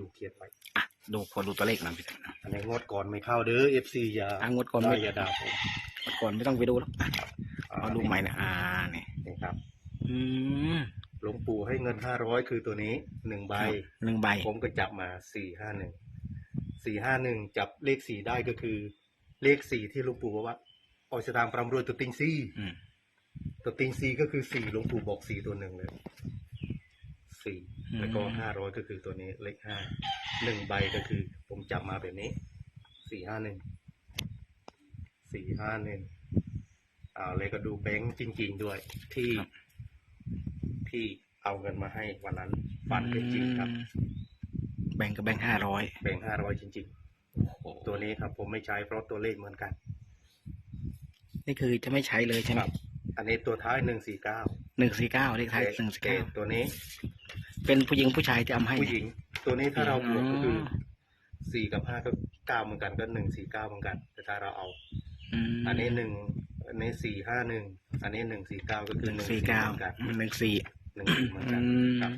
ดูเขียนไว้อะดูขอดูตัวเลขหน่อยพี่ทันอันนี้งวดก่อนไม่เข้าเด้อ FC อย่าอะงวดก่อนได้ไม่อย่าด่าผมงวดก่อนไม่ต้องไปดูหรอกอะเอาดูใหม่นะอ่าเนี่ยนี่ครับ อืมหลวงปู่ให้เงินห้าร้อยคือตัวนี้หนึ่งใบหนึ่งใบ ผมก็จับมาสี่ห้าหนึ่งสี่ห้าหนึ่งจับเลขสี่ได้ก็คือ เลขสี่ที่หลวงปู่บอกว่าออยสตางค์ประมรวยตัวติงซี่อืมตัวติงซีก็คือสี่หลวงปู่บอกสี่ตัวหนึ่งเลยสี่ แล้วก็ห้าร้อยก็คือตัวนี้เลขห้าหนึ่งใบก็คือ ผมจับมาแบบนี้สี่ห้าหนึ่งสี่ห้าหนึ่งอ่าเลยก็ดูแบงค์จริง ๆ ด้วย ที่ที่เอาเงินมาให้วันนั้นฝันเป็นจริงครับ แบ่งกับแบ่งห้าร้อยแบงค์ห้าร้อยจริง ๆ ตัวนี้ครับผมไม่ใช้เพราะตัวเลขเหมือนกันนี่คือจะไม่ใช้เลยใช่ไหมอันนี้ตัวท้ายหนึ่งสี่เก้าหนึ่งสี่เก้าเลขท้ายหนึ่งสี่เก้าตัวนี้ เป็นผู้หญิงผู้ชายที่เอามาให้ผู้หญิง ตัวนี้ถ้าเราบวกก็คืออสี่กับห้าก็เก้าเหมือนกันก็หนึ่งสี่เก้าเหมือนกัน แต่ถ้าเราเอามอันนี้หนึ่งอันนี้สี่ห้าหนึ่งอันนี้หนึ่งสี่เก้าก็หคือนึ่งหนึ่งสี่เก้าเหมือนกันหนึ่งสี่หนึ่งสี่เหมือนกันอืมครับ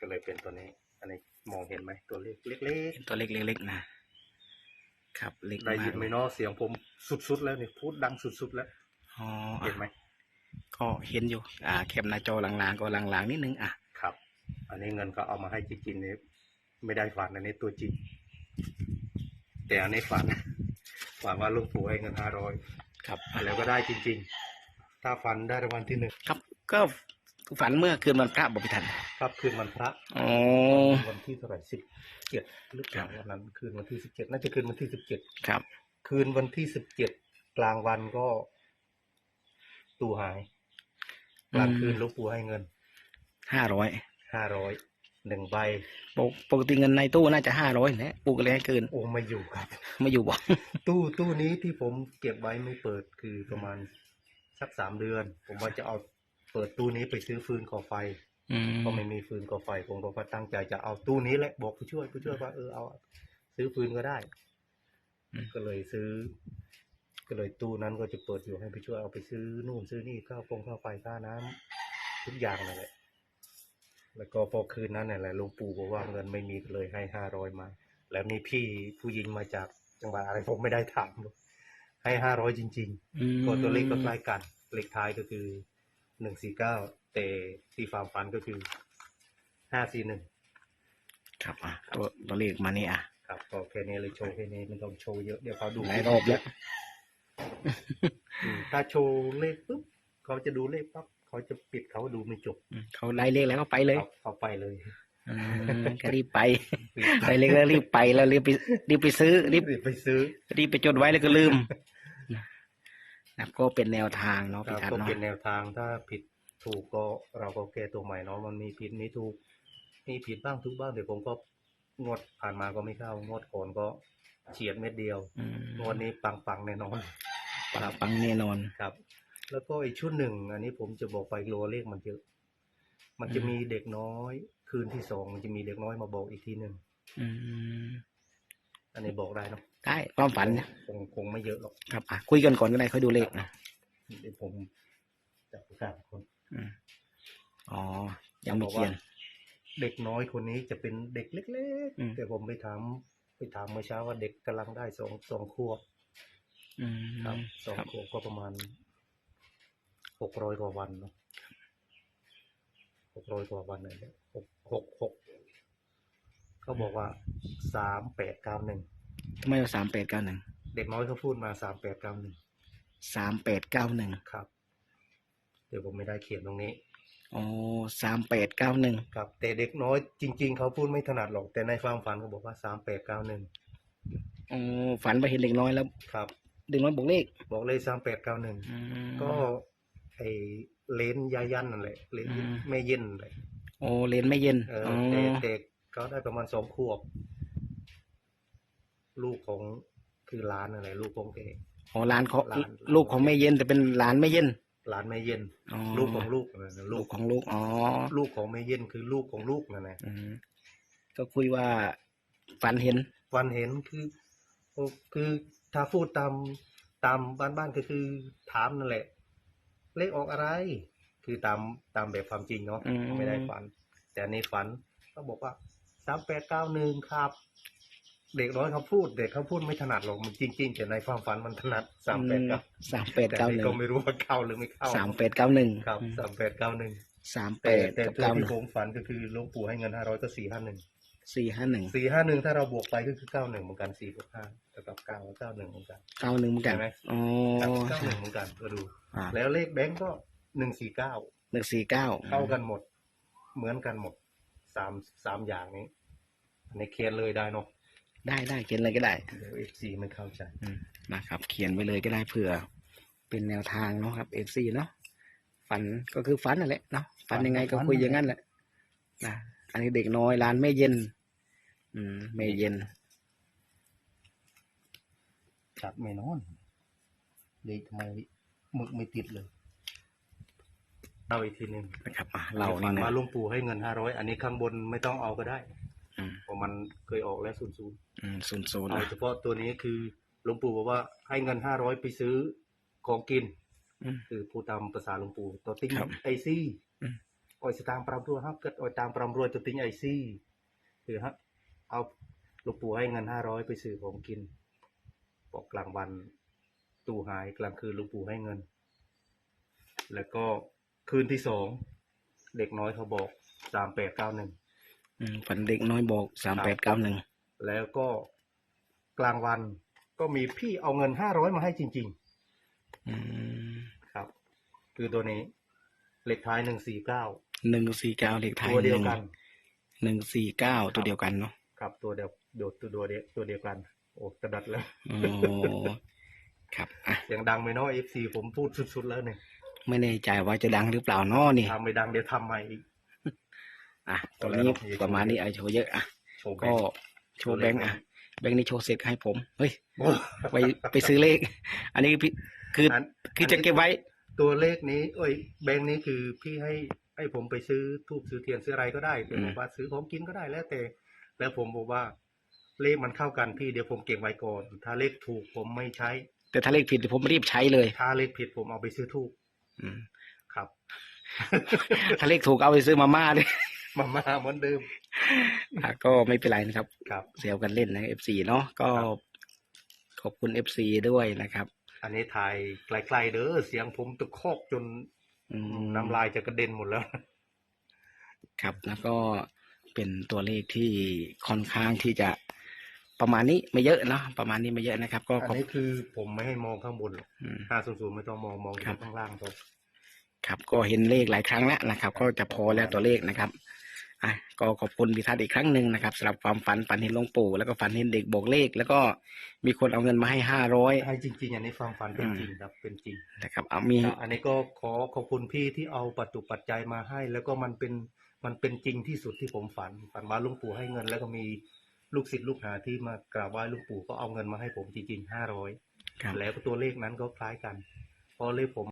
ก็เลยเป็นตัวนี้ อันนี้มองเห็นไหมตัวเลขเล็กเป็นตัวเล็กเล็กๆนะครับเล็กๆได้ยินไหมมากเนาะเสียงผมสุดๆแล้วนี่พูดดังสุดๆแล้วอ๋อเห็นไหมก็เห็นอยู่ อ่าแคปหน้าจอลางๆก็ลางๆนิดนึงอะครับอั นนี้เงินก็เอามาให้จริงๆนี่ไม่ได้ฝันอันนี้ตัวจริงแต่อันนี้ฝันฝันว่าหลุงปู่ให้เงินห้าร้อยครับแล้วก็ได้จริง ๆ ถ้าฝันได้รางวัลที่หนึ่งครับ ก็ฝันเมื่อคืนวันพระบอกพี่ทันครับคืนวันพระอ๋อวันที่เท่าไหร่สิบเจ็ดหรือเปล่าครับวันนั้นคืนวันที่สิบเจ็ดน่าจะคืนวันที่สิบเจ็ดครับ คืนวันที่สิบเจ็ดกลางวันก็ตู้หายกลางคืนหลูกปู่ให้เงินห้าร้อย ห้าร้อยหนึ่งใบปกติเงินในตู้น่าจะห้าร้อยนะปูก็เลยให้เกินโอ้ไม่อยู่ครับ ไม่อยู่บอกตู้ตู้นี้ที่ผมเก็บไว้ไม่เปิดคือประมาณสักสามเดือน ผมว่าจะเอาเปิดตู้นี้ไปซื้อฟืนก่อไฟอืมก็ไม่มีฟืนก่อไฟผมก็ตั้งใจจะเอาตู้นี้แหละบอกผู้ช่วยผู้ช่วยว่าเออเอา ซื้อฟืนก็ได้ ก็เลยซื้อ ก็เลยตู้นั้นก็จะเปิดอยู่ให้ผู้ช่วยเอาไปซื้อนู่นซื้อนี่ข้าวฟงข้าวไฟค่าน้ำทุกอย่างนั่นแหละ แล้วก็พอคืนนั้นนั่นแหละหลวงปู่บอกว่าเงินไม่มีก็เลยให้ห้าร้อยมา แล้วมีพี่ผู้หญิงมาจากจังหวัดอะไรผมไม่ได้ถามหรอกให้ห้าร้อยจริงอืมๆก็ตัวเลขก็คล้ายกัน เลขท้ายก็คือหนึ่งสี่เก้าแต่ที่ฟาร์มฟันก็คือห้าสี่หนึ่งครับอะตัวตัวเลขมานี่อะครับก็แค่นี้เลยโชว์แค่นี้ไมันต้องโชว์เยอะเดี๋ยวเขาดูหลายรอบแล้วอืมถ้าโชว์เลขปุ๊บ เขาจะดูเลขปั๊บเขาจะปิดเขาดูไม่จบอืมเขาไล่เลขแล้วก็ไปเลยเขาเขาไปเลยอืมก็รีบไปไล่เลขแล้วรีบไปแล้วรีบไปรีบไปซื้อรีบรีบไปซื้อ รีบไปจดไว้แล้วก็ลืมนะก็เป็นแนวทางเนาะครัพี่บทันก็เนาะเป็นแนวทางถ้าผิดถูกก็เราก็แก้ตัวใหม่เนาะมันมีผิดมีถูกมีผิดบ้างทุกบ้างเดี๋ยวผมก็งวดผ่านมาก็ไม่เข้างวดก่อนก็เฉียดเม็ดเดียวอืมงวดนี้ปังปังๆแน่นอนปังปังแน่นอนครับ แล้วก็อีกชุดหนึ่ง อันนี้ผมจะบอกไปโลเลขมันเยอะ มันจะมีเด็กน้อย คืนที่สองมันจะมีเด็กน้อยมาบอกอีกทีหนึ่งอืมอันนี้บอกได้เนาะได้ความฝันนะคงคงไม่เยอะหรอกครับอะคุยกันก่อนก็ได้ค่อยดูเลขนะเดี๋ยวผมจะประกาศคนอืมอ๋อ ยังไม่เขียนเด็กน้อยคนนี้จะเป็นเด็กเล็กอืมๆแต่ผมไปถามไปถามเมื่อเช้าว่าเด็กกำลังได้สองสองขวบอืมครับสองครับขวบก็ประมาณ หกร้อยกว่าวันเนาะหกร้อยกว่าวันเลยเนี่ยหกหกหกเขาบอกว่าสามแปดเก้าหนึ่งทำไมสามแปดเก้าหนึ่งเด็กน้อยเขาพูดมาสามแปดเก้าหนึ่งสามแปดเก้าหนึ่งครับ เดี๋ยวผมไม่ได้เขียนตรงนี้อ๋อสามแปดเก้าหนึ่งครับ แต่เด็กน้อยจริง ๆ เขาพูดไม่ถนัดหรอก แต่ในความฝันเขาบอกว่าสามแปดเก้าหนึ่งอ๋อฝันไปเห็นเด็กน้อยแล้ว ครับ เด็กน้อยบอกเลข บอกเลยสามแปดเก้าหนึ่งอืมก็ ไอเลนยายันนั่นแหละเลนอืมแม่เย็นนั่นแหละโอ้เรียนไม่เย็นเอออ๋อแต่เด็กเขาได้ประมาณสองขวบ ลูกของคือหลานอะไรลูกของแกอ๋อหลานเขาหลานลูกของไม่เย็นแต่เป็นหลานไม่เย็นหลานแม่เย็นอ๋อลูกของลูกนั่นน่ะลูลูกกของลูกอ๋อลูกของแม่เย็นคือลูกของลูกนั่นแหละอืมก็คุยว่าฝันเห็นวันเห็นคือโอ้คือถ้าพูดตามตามบ้านบ้านๆก็คือถามนั่นแหละ เลขออกอะไร คือตามตามแบบความจริงเนาะอืม ไม่ได้ฝัน แต่อันนี้ฝันก็บอกว่าสามแปดเก้าหนึ่งครับ เด็กน้อยเขาพูด เด็กเขาพูดไม่ถนัดหรอกมันจริง ๆ แต่ในความฝันมันถนัดสามแปดเก้าสามแปดแต่เก้าหนี่นึ่งก็ไม่รู้ว่าเข้าหรือไม่เข้าสามแปดเก้าหนึ่งครับสามแปดเก้าหนึ่งสามแปแต่ดแต่กับตัวเก้าหที่นึ่งผมฝันก็คือหลวงปู่ให้เงินห้าร้อยก็สี่ห้าหนึ่ง สี่ห้าหนึ่งสี่ห้าหนึ่งถ้าเราบวกไปก็คือเก้าหนึ่งเหมือนกันสี่บวกห้าเท่ากับเก้าเก้าหนึ่งเหมือนกันเก้าหนึ่งเหมือนกันใช่ไหมอ๋อเก้าหนึ่งเหมือนกันก็ดูอ่าแล้วเลขแบงก์ก็หนึ่งสี่เก้าหนึ่งสี่เก้าเข้ากันหมด เหมือนกันหมดสามสามอย่างนี้อันนี้เขียนเลยได้เนาะได้ได้เขียนเลยก็ได้เดี๋ยวเอฟซีไม่เข้าใจอืมนะครับ เขียนไว้เลยก็ได้เผื่อ เป็นแนวทางเนาะครับเอฟซีเนาะฝันก็คือฝันนั่นแหละเนาะฝันยังไงก็คุยอย่างนั้นแหละนะอันนี้เด็กน้อยร้านแม่เย็น อืมแม่เย็น จับไม่นอนเลยทำไมหมึกไม่ติดเลยเราอีกทีหนึ่งนะครับอะเราฝันี่นนะว่าหลุงปู่ให้เงินห้าร้อยอันนี้ข้างบนไม่ต้องเอาก็ได้อืมเพราะมันเคยออกแล้วศูนย์ศูนย์อืมศูนย์ศูนย์เอานะเฉพาะตัวนี้คือหลวงปู่บอกว่าให้เงินห้าร้อยไปซื้อของกิน อืม คือพูดตามภาษาหลวงปู่ตัวติ้งครับไอซี่อืม ออยสตางค์ปรำรัวครับเกิดออยตามปรำรัวตัวติ้งไอซี่คือฮะ เอาหลวงปู่ให้เงินห้าร้อยไปซื้อของกินบอกกลางวันตู้หายกลางคืนหลวงปู่ให้เงิน แล้วก็คืนที่สองเด็กน้อยเขาบอกสามแปดเก้าหนึ่งอืมฝันเด็กน้อยบอกสามแปดเก้าหนึ่งแล้วก็กลางวันก็มีพี่เอาเงินห้าร้อยมาให้จริงอืมๆครับ คือตัวนี้เลขท้ายหนึ่งสี่เก้าหนึ่งสี่เก้าเลขไทายตัวหเดียวนึ่งกันหนึ่งสี่เก้าตัวเดียวกันเนาะ ครับตัวเดียวโดดตัวเดียวตัวเดียวกัน โอ้กระดัดแล้วโอ้ครับอะเสียงดังไหมเนาะเอฟซีผมพูดสุดๆแล้วเนี่ยไม่แน่ใจว่าจะดังหรือเปล่าเนาะนี่ทำไม่ดังเดี๋ยวทำใหม่อีกอะตอนนี้ประมาณนี้ไอาโชว์เยอะอะโชว์แบก็งค์โชว์แบงค์อะแบงค์นี้โชว์เสร็จให้ผม เฮ้ยโอ้ไปไปซื้อเลข อันนี้พี่คืออันคือจะเก็บไว้ ตัวเลขนี้ เอ้ย แบงค์นี้คือพี่ให้ให้ผมไปซื้อทูบซื้อเทียนซื้ออะไรก็ได้แต่อืมบอกว่าซื้อของกินก็ได้แล้วแต่ แล้วผมบอกว่า เลขมันเข้ากันพี่เดี๋ยวผมเก็บไว้ก่อน ถ้าเลขถูกผมไม่ใช้ แต่ถ้าเลขผิดผมรีบใช้เลยถ้าเลขผิดผมเอาไปซื้อทูบอืมครับ ถ้าเลขถูกเอาไปซื้อมาม่าเลยมามาเหมือนเดิมอะก็ไม่เป็นไรนะครับครับ เซลกันเล่นนะ FC เนาะก็ครับขอบคุณ FC ด้วยนะครับ อันนี้ถ่ายไกลๆเด้อเสียงผมตะคอกจนอืมน้ำลายจะกระเด็นหมดแล้ว ครับแล้วก็ เป็นตัวเลขที่ค่อนข้างที่จะประมาณนี้ไม่เยอะเนาะประมาณนี้ไม่เยอะนะครับ ก็อันขอบนี้คือผมไม่ให้มองข้างบนหรอกอืม ห้าศูนย์ศูนย์ไม่ต้องมองมองครับข้างล่างพอครับก็เห็นเลขหลายครั้งแล้วนะครับ ก็จะพอแล้วตัวเลขนะครับอะก็ขอบคุณพิทัศน์อีกครั้งหนึ่งนะครับสำหรับความฝันฝันเห็นหลวงปู่แล้วก็ฝันเห็นเด็กบอกเลข แล้วก็มีคนเอาเงินมาให้ห้าร้อยให้จริง ๆ อันนี้ความฝันเป็นอืมจริงครับเป็นจริง นะครับเอามี ครับอันนี้ก็ขอขอบคุณพี่ที่เอาปัจจุปัจจัยมาให้ แล้วก็มันเป็น มันเป็นจริงที่สุดที่ผมฝัน ฝันว่าหลุงปู่ให้เงิน แล้วก็มีลูกศิษย์ลูกหาที่มากราบไหว้หลุงปู่ก็เอาเงินมาให้ผมจริงๆห้าร้อยครับ แล้วก็ตัวเลขนั้นก็คล้ายกันเพราะเลขผม